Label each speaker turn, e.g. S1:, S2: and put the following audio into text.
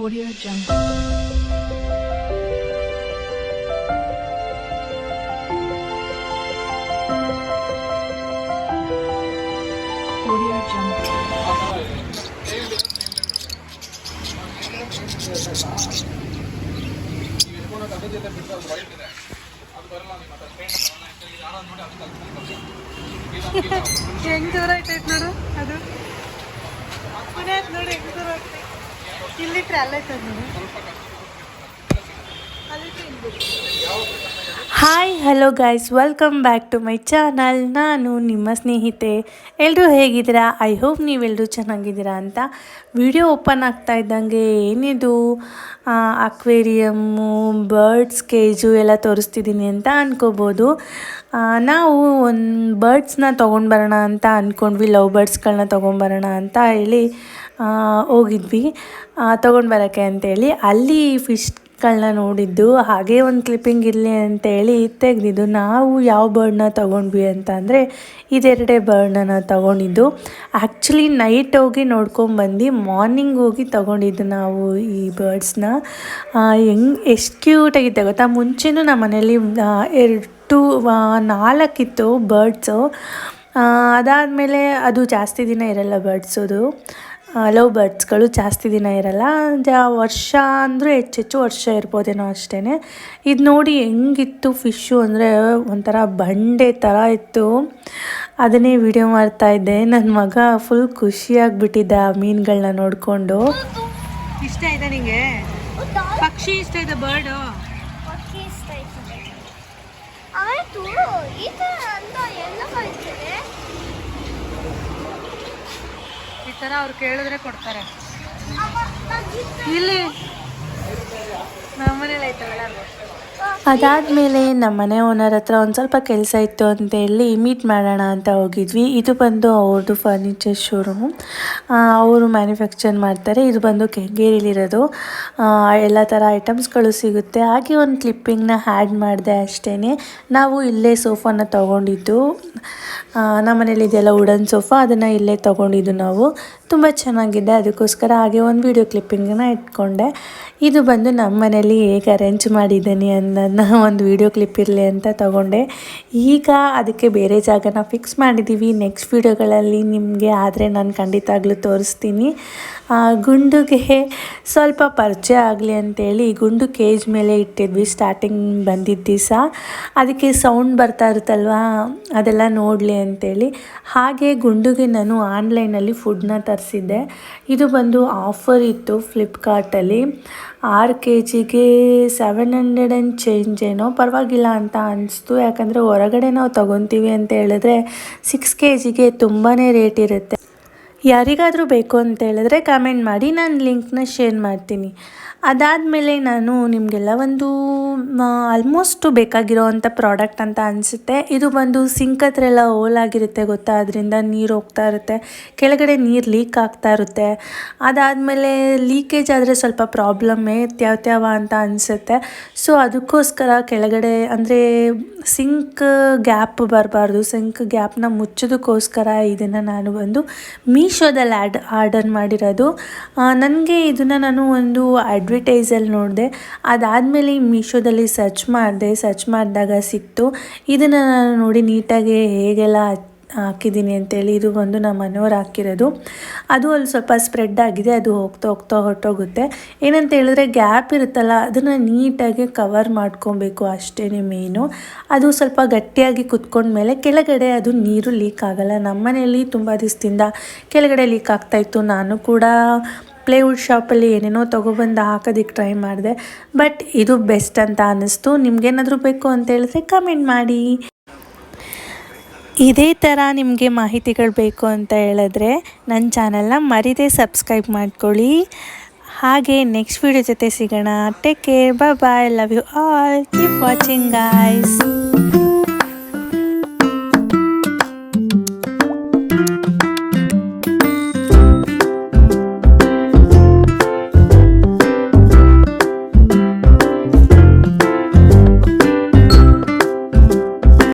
S1: Audio Jungle. Audio Jungle.
S2: ಹೆಂಗ್ ದೂರ ಐತೈತ್ ನೋಡು ಅದು ಪುಣ್ಯಾತ್ ನೋಡು ಹೆಂಗ್ ದೂರ ಐತೆ ಇಲ್ಲಿಟ್ರೆ ಅಲ್ಲೈತದ ನೋಡು ಅಲ್ಲಿಟ್ರೆ ಇಲ್ಲಿ
S3: hi hello guys welcome back to my channel ನಾನು ನಿಮ್ಮ ಸ್ನೇಹಿತೆ. ಎಲ್ಲರೂ ಹೇಗಿದ್ದೀರಾ? ಐ ಹೋಪ್ ನೀವೆಲ್ಲರೂ ಚೆನ್ನಾಗಿದ್ದೀರಾ ಅಂತ ವಿಡಿಯೋ ಓಪನ್ ಆಗ್ತಾ ಇದ್ದಂಗೆ ಏನಿದು? ಅಕ್ವೇರಿಯಮ್ಮು ಬರ್ಡ್ಸ್ ಕೇಜು ಎಲ್ಲ ತೋರಿಸ್ತಿದ್ದೀನಿ ಅಂತ ಅಂದ್ಕೋಬೋದು ನಾವು ಒಂದು ಬರ್ಡ್ಸ್ನ ತೊಗೊಂಡ್ಬರೋಣ ಅಂತ ಅಂದ್ಕೊಂಡ್ವಿ ಲವ್ ಬರ್ಡ್ಸ್ಗಳನ್ನ ತೊಗೊಂಬರೋಣ ಅಂತ ಹೇಳಿ ಹೋಗಿದ್ವಿ. ತೊಗೊಂಡು ಬರೋಕ್ಕೆ ಅಂತೇಳಿ ಅಲ್ಲಿ ಫಿಶ್ಗಳನ್ನ ನೋಡಿದ್ದು, ಹಾಗೆ ಒಂದು ಕ್ಲಿಪ್ಪಿಂಗ್ ಇರಲಿ ಅಂತೇಳಿ ತೆಗೆದಿದ್ದು, ನಾವು ಯಾವ ಬರ್ಡ್ನ ತೊಗೊಂಡ್ವಿ ಅಂತ ಅಂದರೆ ಇದೆರಡೇ ಬರ್ಡ್ನ ನಾವು ತೊಗೊಂಡಿದ್ದು. ಆ್ಯಕ್ಚುಲಿ ನೈಟ್ ಹೋಗಿ ನೋಡ್ಕೊಂಬಂದು ಮಾರ್ನಿಂಗ್ ಹೋಗಿ ತೊಗೊಂಡಿದ್ದು ನಾವು ಈ ಬರ್ಡ್ಸ್ನ ಹೆಂಗ್, ಎಷ್ಟು ಕ್ಯೂಟಾಗಿತ್ತೆ ಗೊತ್ತಾ? ಮುಂಚೆನೂ ನಮ್ಮ ಮನೇಲಿ ಎರಡು ನಾಲ್ಕಿತ್ತು ಬರ್ಡ್ಸು ಅದಾದಮೇಲೆ ಅದು ಜಾಸ್ತಿ ದಿನ ಇರಲ್ಲ ಬರ್ಡ್ಸೋದು ಲವ್ ಬರ್ಡ್ಸ್ಗಳು ಜಾಸ್ತಿ ದಿನ ಇರಲ್ಲ. ಜಾ ವರ್ಷ ಅಂದರೂ ಹೆಚ್ಚೆಚ್ಚು ವರ್ಷ ಇರ್ಬೋದೇನೋ ಅಷ್ಟೇ ಇದು ನೋಡಿ ಹೆಂಗಿತ್ತು ಫಿಶ್ಶು ಅಂದರೆ ಒಂಥರ ಬಂಡೆ ಥರ ಇತ್ತು. ಅದನ್ನೇ ವಿಡಿಯೋ ಮಾಡ್ತಾಯಿದ್ದೆ ನನ್ನ ಮಗ ಫುಲ್ ಖುಷಿಯಾಗ್ಬಿಟ್ಟಿದ್ದ ಆ ಮೀನುಗಳನ್ನ ನೋಡಿಕೊಂಡು.
S2: ಇಷ್ಟ ಇದೆ ನಿಮಗೆ ಪಕ್ಷಿ ಇಷ್ಟ ಇದೆ ಬರ್ಡು
S4: ಪಕ್ಷಿ ಇಷ್ಟ ಆಯ್ತದೆ ಆಯ್ತು ಈ ತರ ಅಂತ ಎಲ್ಲ ಕಳಿಸ್ತದೆ
S2: ಈ ಥರ ಅವ್ರು ಕೇಳಿದ್ರೆ ಕೊಡ್ತಾರೆ. ಇಲ್ಲಿ. ನಮ್ಮನೇಲಿ ಐತಲ್ಲ
S3: ಅದಾದಮೇಲೆ ನಮ್ಮ ಮನೆ ಓನರ್ ಹತ್ರ ಒಂದು ಸ್ವಲ್ಪ ಕೆಲಸ ಇತ್ತು ಅಂತ ಹೇಳಿ ಮೀಟ್ ಮಾಡೋಣ ಅಂತ ಹೋಗಿದ್ವಿ. ಇದು ಬಂದು ಅವ್ರದ್ದು ಫರ್ನಿಚರ್ ಶೋರೂಮ್ ಅವರು ಮ್ಯಾನುಫ್ಯಾಕ್ಚರ್ ಮಾಡ್ತಾರೆ. ಇದು ಬಂದು ಕೆಂಗೇರಿಲಿರೋದು. ಎಲ್ಲ ಥರ ಐಟಮ್ಸ್ಗಳು ಸಿಗುತ್ತೆ. ಹಾಗೆ ಒಂದು ಕ್ಲಿಪ್ಪಿಂಗ್ನ ಹ್ಯಾಡ್ ಮಾಡಿದೆ ಅಷ್ಟೇ ನಾವು ಇಲ್ಲೇ ಸೋಫಾನ ತೊಗೊಂಡಿದ್ದು. ನಮ್ಮ ಮನೇಲಿ ಇದೆಲ್ಲ ವುಡನ್ ಸೋಫಾ ಅದನ್ನು ಇಲ್ಲೇ ತೊಗೊಂಡಿದ್ದು ನಾವು. ತುಂಬ ಚೆನ್ನಾಗಿದೆ. ಅದಕ್ಕೋಸ್ಕರ ಹಾಗೆ ಒಂದು ವೀಡಿಯೋ ಕ್ಲಿಪ್ಪಿಂಗನ್ನ ಇಟ್ಕೊಂಡೆ. ಇದು ಬಂದು ನಮ್ಮ ಮನೇಲಿ ಹೇಗೆ ಅರೇಂಜ್ ಮಾಡಿದ್ದೀನಿ ಅನ್ನೋದನ್ನ ಒಂದು ವೀಡಿಯೋ ಕ್ಲಿಪ್ ಇರಲಿ ಅಂತ ತಗೊಂಡೆ. ಈಗ ಅದಕ್ಕೆ ಬೇರೆ ಜಾಗನ ಫಿಕ್ಸ್ ಮಾಡಿದ್ದೀವಿ ನೆಕ್ಸ್ಟ್ ವೀಡಿಯೋಗಳಲ್ಲಿ ನಿಮಗೆ ಆದರೆ ನಾನು ಖಂಡಿತಾಗ್ಲೂ ತೋರಿಸ್ತೀನಿ. ಗುಂಡುಗೆ ಸ್ವಲ್ಪ ಪರಿಚಯ ಆಗಲಿ ಅಂತೇಳಿ ಗುಂಡು ಕೇಜ್ ಮೇಲೆ ಇಟ್ಟಿದ್ವಿ ಸ್ಟಾರ್ಟಿಂಗ್ ಬಂದಿದ್ದ ದಿವಸ. ಅದಕ್ಕೆ ಸೌಂಡ್ ಬರ್ತಾ ಇರುತ್ತಲ್ವಾ? ಅದೆಲ್ಲ ನೋಡಲಿ ಅಂತೇಳಿ. ಹಾಗೆ ಗುಂಡುಗೆ ನಾನು ಆನ್ಲೈನಲ್ಲಿ ಫುಡ್ನ ತರಿಸಿದ್ದೆ. ಇದು ಬಂದು ಆಫರ್ ಇತ್ತು ಫ್ಲಿಪ್ಕಾರ್ಟಲ್ಲಿ ಆರು ಕೆ ಜಿಗೆ ಸೆವೆನ್ ಹಂಡ್ರೆಡ್ ಆ್ಯಂಡ್ ಚೇಂಜ್ ಏನೋ ಪರವಾಗಿಲ್ಲ ಅಂತ ಅನಿಸ್ತು. ಯಾಕಂದರೆ ಹೊರಗಡೆ ನಾವು ತೊಗೊತೀವಿ ಅಂತ ಹೇಳಿದ್ರೆ ಸಿಕ್ಸ್ ಕೆ ಜಿಗೆ ತುಂಬಾ ರೇಟ್ ಇರುತ್ತೆ. ಯಾರಿಗಾದರೂ ಬೇಕು ಅಂತ ಹೇಳಿದ್ರೆ ಕಮೆಂಟ್ ಮಾಡಿ, ನಾನು ಲಿಂಕ್ನ ಶೇರ್ ಮಾಡ್ತೀನಿ. ಅದಾದಮೇಲೆ ನಾನು ನಿಮಗೆಲ್ಲ ಒಂದು ಆಲ್ಮೋಸ್ಟ್ ಬೇಕಾಗಿರೋ ಅಂಥ ಪ್ರಾಡಕ್ಟ್ ಅಂತ ಅನಿಸುತ್ತೆ. ಇದು ಬಂದು ಸಿಂಕ್ ಹತ್ರ ಎಲ್ಲ ಹೋಲಾಗಿರುತ್ತೆ ಗೊತ್ತಾ? ಅದರಿಂದ ನೀರು ಹೋಗ್ತಾ ಇರುತ್ತೆ. ಕೆಳಗಡೆ ನೀರು ಲೀಕ್ ಆಗ್ತಾ ಇರುತ್ತೆ. ಅದಾದಮೇಲೆ ಲೀಕೇಜ್ ಆದರೆ ಸ್ವಲ್ಪ ಪ್ರಾಬ್ಲಮ್ಮೇ ತ್ಯಾವ ಅಂತ ಅನಿಸುತ್ತೆ. ಸೊ ಅದಕ್ಕೋಸ್ಕರ ಕೆಳಗಡೆ ಅಂದರೆ ಸಿಂಕ್ ಗ್ಯಾಪ್ ಬರಬಾರ್ದು. ಸಿಂಕ್ ಗ್ಯಾಪ್ನ ಮುಚ್ಚೋದಕ್ಕೋಸ್ಕರ ಇದನ್ನು ನಾನು ಬಂದು ಮೀಶೋದಲ್ಲಿ ಆ್ಯಡ್ ಆರ್ಡರ್ ಮಾಡಿರೋದು. ನನಗೆ ಇದನ್ನು ನಾನು ಒಂದು ಅಡ್ವರ್ಟೈಸಲ್ಲಿ ನೋಡಿದೆ. ಅದಾದಮೇಲೆ ಮೀಶೋದಲ್ಲಿ ಸರ್ಚ್ ಮಾಡಿದೆ ಸರ್ಚ್ ಮಾಡಿದಾಗ ಸಿಕ್ತು. ಇದನ್ನು ನಾನು ನೋಡಿ ನೀಟಾಗಿ ಹೇಗೆಲ್ಲ ಹಾಕಿದ್ದೀನಿ ಅಂತೇಳಿ ಇದು ಬಂದು ನಮ್ಮ ಮನೆಯವ್ರು ಹಾಕಿರೋದು. ಅದು ಅಲ್ಲಿ ಸ್ವಲ್ಪ ಸ್ಪ್ರೆಡ್ ಆಗಿದೆ, ಅದು ಹೋಗ್ತಾ ಹೋಗ್ತಾ ಹೊರಟೋಗುತ್ತೆ. ಏನಂತ ಹೇಳಿದ್ರೆ ಗ್ಯಾಪ್ ಇರುತ್ತಲ್ಲ, ಅದನ್ನು ನೀಟಾಗಿ ಕವರ್ ಮಾಡ್ಕೊಬೇಕು ಅಷ್ಟೇ ಮೇನು ಅದು ಸ್ವಲ್ಪ ಗಟ್ಟಿಯಾಗಿ ಕುತ್ಕೊಂಡ್ಮೇಲೆ ಕೆಳಗಡೆ ಅದು ನೀರು ಲೀಕ್ ಆಗಲ್ಲ. ನಮ್ಮ ಮನೆಯಲ್ಲಿ ತುಂಬ ದಿವಸದಿಂದ ಕೆಳಗಡೆ ಲೀಕ್ ಆಗ್ತಾಯಿತ್ತು ನಾನು ಕೂಡ ಪ್ಲೇವುಡ್ ಶಾಪಲ್ಲಿ ಏನೇನೋ ತೊಗೊಬಂದು ಹಾಕೋದಕ್ಕೆ ಟ್ರೈ ಮಾಡಿದೆ. ಬಟ್ ಇದು ಬೆಸ್ಟ್ ಅಂತ ಅನ್ನಿಸ್ತು. ನಿಮಗೇನಾದರೂ ಬೇಕು ಅಂತ ಹೇಳಿದ್ರೆ ಕಮೆಂಟ್ ಮಾಡಿ. ಇದೇ ಥರ ನಿಮಗೆ ಮಾಹಿತಿಗಳು ಬೇಕು ಅಂತ ಹೇಳಿದ್ರೆ ನನ್ನ ಚಾನಲ್ನ ಮರಿದೇ ಸಬ್ಸ್ಕ್ರೈಬ್ ಮಾಡ್ಕೊಳ್ಳಿ. ಹಾಗೆ ನೆಕ್ಸ್ಟ್ ವೀಡಿಯೋ ಜೊತೆ ಸಿಗೋಣ. Take care bye bye love you all keep watching guys